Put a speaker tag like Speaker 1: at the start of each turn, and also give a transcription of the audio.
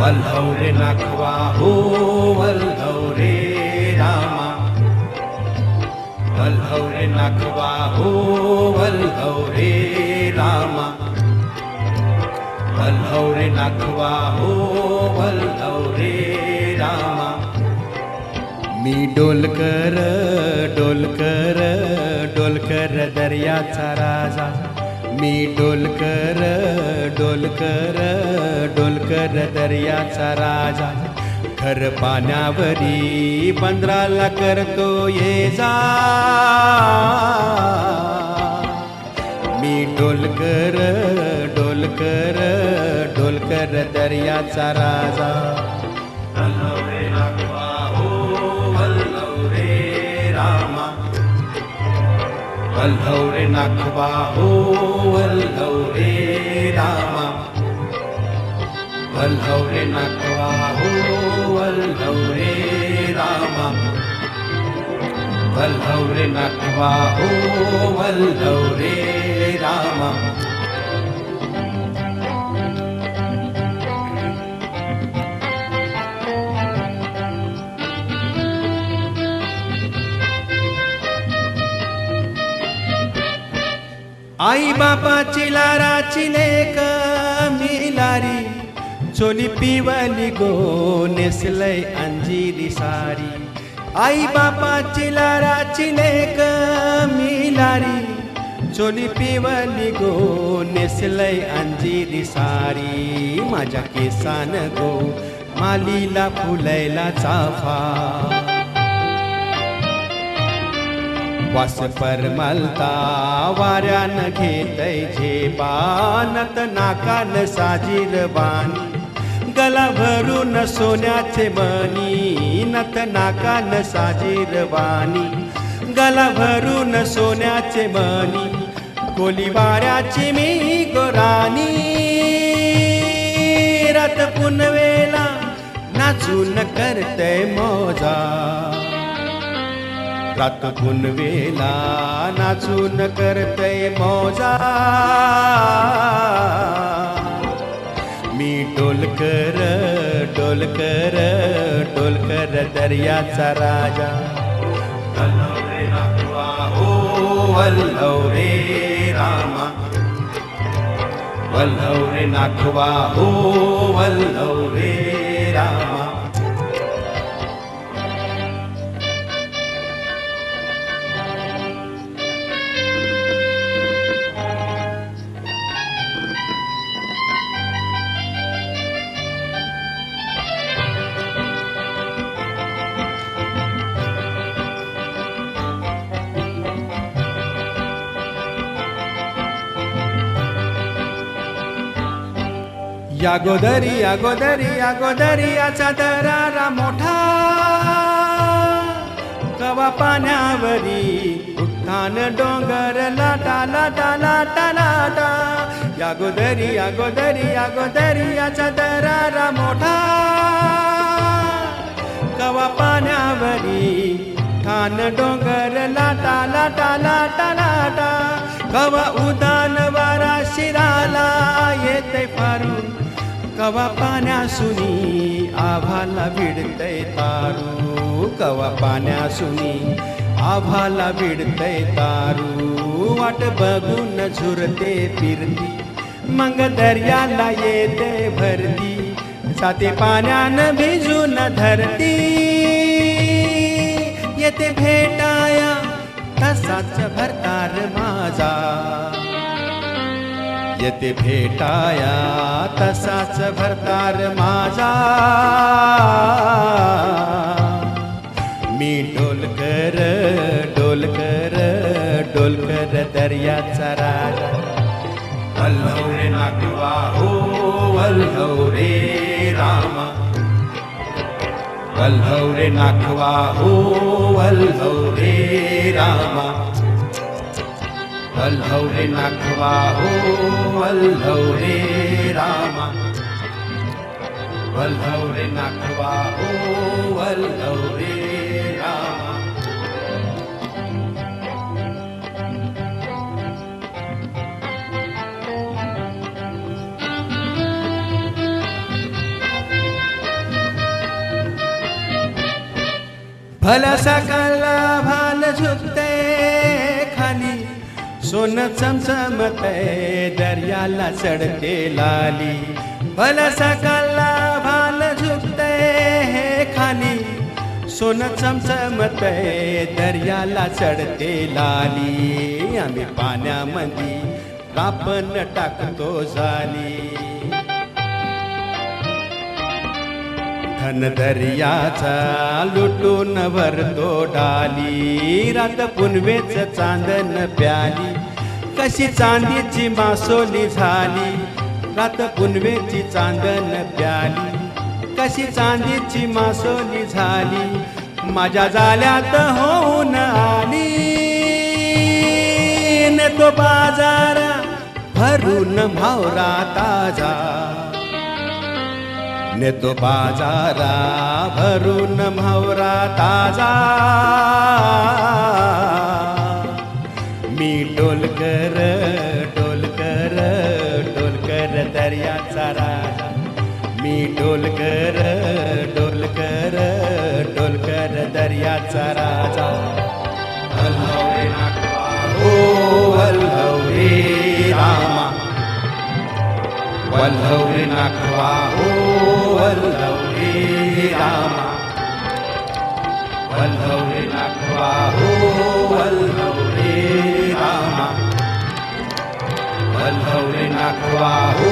Speaker 1: वल्लौरे रे नाखवा हो वल्लौरे रामा। वल्लौरे रे नाखवा हो वल्लौरे रामा। वल्लौरे रे नाखवा हो वल्लौरे रामा। मी डोलकर डोलकर डोलकर दर्याचा राजा। मी डोलकर डोलकर डोलकर दर्याचा राजा. खर पाण्यावरी पंधराला करतो ये जा. मी डोलकर डोलकर डोलकर दर्याचा राजा. रामा. वल्लव रे नाखवा हो वल्लव रे रामा। वल्लव रे नाखवा हो वल्लव रे रामा। वल्लव रे हो वल्लव रे रामा। आई बापाची लाराची लेक मिलारी चोली पिवली गो नेसलय अंजिरी सारी. आई बापाची लाराची लेक मिलारी चोली पिवली गो नेसलय अंजिरी सारी. माझ्या केसान गो मालीला फुलैला चाफा. वास परमलता वाऱ्यान घेतय झेपानत नाकान साजीर बाणी. गला भरून सोन्याचे मणी नत नाकान साजीर बाणी. गला भरून सोन्याचे मणी कोली वाऱ्याची मी गोराणी. रत पुनवेला नाचून करतय मोजा. रात पुनवेला नाचून करतय मौजा. मी डोलकर डोलकर डोलकर दर्याचा राजा. रे हो वल्लव रे रामा. वल्लव रे नाखवा हो वल्लव या गोदरी या गोदरी या गोदरियाचा दरारा मोठा. कवा पाण्यावरी उत्थान डोंगर लाटा लाटा लाटा लाटा. या गोदरी या गोदरी या गोदरियाचा दरारा मोठा. कवा पाण्यावरी ठाण डोंगर लाटा लाटा लाटा लाटा. कवा उदान वारा शिराला येते फारून. कवा पाण्यासुनी आभाला भिडतय तारू. कवा पाण्यासुनी आभाला भिडतय तारू. वाट बघून झुरते फिरती. मग दर्याला येते भरती. साते पाण्यानं भिजून धरती. येते भेटाया तसाच भरतार माझा. येते भेटाया तसाच भरतार माझा. मी डोलकर डोलकर डोलकर दर्याचा राजा. वल्लव रे नागवा हो वल्लव रे रामा. वल्लव रे नाखवा हो वल्लव रे रामा. वल्लौरे नखवा हो वल्लौरे रामा। वल्लौरे नखवा हो वल्लौरे रामा। फल सकल भाल झुकते खाली। सोन चमचमत दर्याला चढते लाली. भल सकाला भाल झुकते खाली. सोन चमचमत दर्याला चढते लाली. आम्ही पाण्यामध्ये कापण टाकतो झाली. धन दर्याचा लुटून भरतो डाली. रात पुनवेच चांदन प्याली. कशी चांदीची मासोली झाली? रात पुनवेची चांदन प्याली. कशी चांदीची मासोली झाली? माझ्या जाल्यात होऊन आली. न तो बाजार भरून भावरा ताजा. नेतो बाजारा भरून भावरा ताजा. डोलकर डोलकर डोलकर दर्याचा राजा. मी डोलकर डोलकर डोलकर दर्याचा राजा. हलवरे नागवा हो हलवरे रामा. वल्लवरे नाखवा हो वल्लवरे रामा. वल्लवरे नाखवा हो वल्लवरे रामा